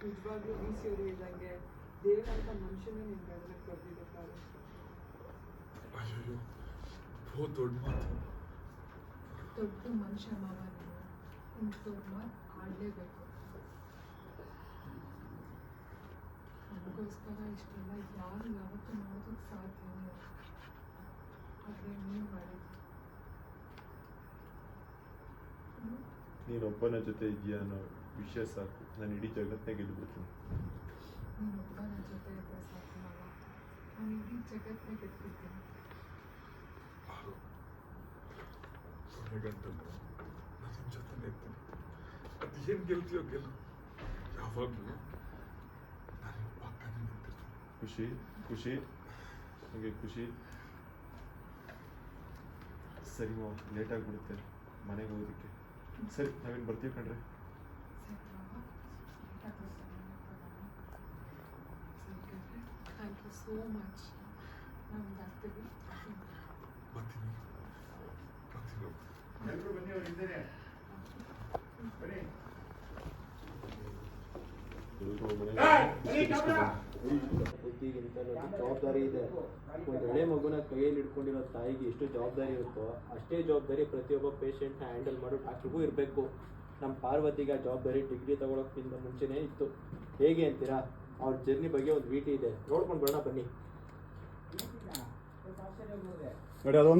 ನಿಜವಾಗ್ಲೂ B C ಅವರು ಹೇಳ್ದಂಗೆ ದೇವರಂತ ಮನುಷ್ಯನೇ ನಿನ್ ಗಂಡನ ಕೊಡ್ತಿದ್ದಕ್ಕಾಗ ಅಯ್ಯೋ ಬಹುತ್ ದೊಡ್ಡ ಮಾತು. ದೊಡ್ಡ ಮನುಷ್ಯ ಮಾವ ನೀವು ನಿಮ್ಗೆ ಮಾತು ಆಡಲೇಬೇಕು ನಮಗೋಸ್ಕರ ಇಷ್ಟೆಲ್ಲ ಯಾರು ಯಾವತ್ತೂ ಮಾಡೋದಕ್ಕೆ ಸಾಧ್ಯನೇ ಇಲ್ಲ ಆದರೆ ನೀವು ಮಾಡಿದ್ರಿ ನೀನೊಬ್ಬನ ಜೊತೆ ಇದೆಯಾ ಅನ್ನೋ ವಿಷಯ ಸಾಕು. ನಾನು ಇಡೀ ಜಗತ್ತನ್ನೇ ಗೆದ್ದುಬಿಡ್ತೀನಿ ನೀನೊಬ್ಬ ನನ್ನ ಜೊತೆ ಇದ್ದರೆ ಸಾಕು ನಾನು ಇಡೀ ಜಗತ್ತನ್ನೇ ನಿನ್ನ ಜೊತೆನೇ ಇರ್ತೀನಿ. ಅದು ಏನು ಗೆಲ್ತೀಯೋ ಗೆಲ್ಲು. ಯಾವಾಗಲೂ ನಾನು ಪಕ್ಕನೇ ನಿಂತಿರ್ತೀನಿ. ಖುಷಿ ಖುಷಿ. ನನಗೆ ಖುಷಿ. ಸರಿ ಮಾವ ಲೇಟ್ ಆಗಿಬಿಡುತ್ತೆ ಮನೆಗೆ ಹೋಗೋದಕ್ಕೆ. ಸರಿ ನಾವೇನು ಬರ್ತೀವಿ ಕಣ್ರೆ ಸರಿ ಮಾವ ಥ್ಯಾಂಕ್ ಯು ಸೋ ಮಚ್ ನಾವು ಬರ್ತೀವಿ ಬರ್ತೀನಿ ಬರ್ತೀನಿ ಎಲ್ರು ಬನ್ನಿ ಅವ್ರು ಅದು ಅನ್ನೋದು ಜವಾಬ್ದಾರಿ ಇದೆ. ಒಂದು ಎಳೆ ಮಗುನ ಕೈಯಲ್ಲಿ ಹಿಡ್ಕೊಂಡಿರೋ ತಾಯಿಗೆ ಎಷ್ಟು ಜವಾಬ್ದಾರಿ ಇರುತ್ತೋ ಅಷ್ಟೇ ಜವಾಬ್ದಾರಿ ಪ್ರತಿಯೊಬ್ಬ ಪೇಷಂಟ್ನ ಹ್ಯಾಂಡಲ್ ಮಾಡೋ ಡಾಕ್ಟ್ರಿಗೂ ಇರಬೇಕು. ನಮ್ಮ ಪಾರ್ವತಿಗೆ ಆ ಜವಾಬ್ದಾರಿ ಡಿಗ್ರಿ ತಗೊಳಕ್ಕಿಂತ ಮುಂಚೆನೇ ಇತ್ತು. ಹೇಗೆ ಅಂತೀರಾ? ಅವ್ರ ಜರ್ನಿ ಬಗ್ಗೆ ಒಂದು ವೀಟಿ ಇದೆ. ನೋಡ್ಕೊಂಡು ಬರೋಣ ಬನ್ನಿ. ನೋಡಿ ಅದು